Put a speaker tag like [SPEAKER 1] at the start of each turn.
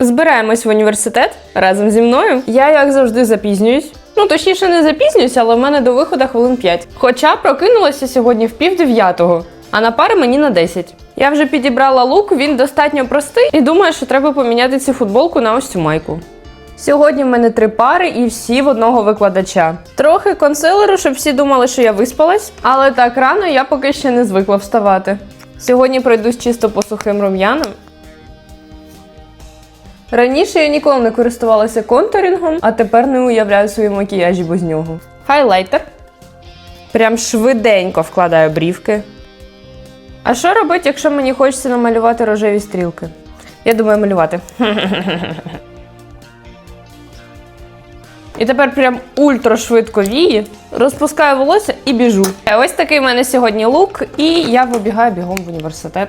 [SPEAKER 1] Збираємось в університет разом зі мною. Я, як завжди, запізнююсь. Ну, точніше, не запізнююсь, але в мене до виходу хвилин 5. Хоча прокинулася сьогодні в пів дев'ятого, а на пари мені на 10. Я вже підібрала лук, він достатньо простий, і думаю, що треба поміняти цю футболку на ось цю майку. Сьогодні в мене три пари і всі в одного викладача. Трохи консилеру, щоб всі думали, що я виспалась, але так рано я поки ще не звикла вставати. Сьогодні пройдусь чисто по сухим рум'янам. Раніше я ніколи не користувалася контурінгом, а тепер не уявляю свої макіяжі без нього. Хайлайтер. Прям швиденько вкладаю брівки. А що робити, якщо мені хочеться намалювати рожеві стрілки? Я думаю, малювати. І тепер прям ультра швидко віє, розпускаю волосся і біжу. Ось такий в мене сьогодні лук, і я вибігаю бігом в університет.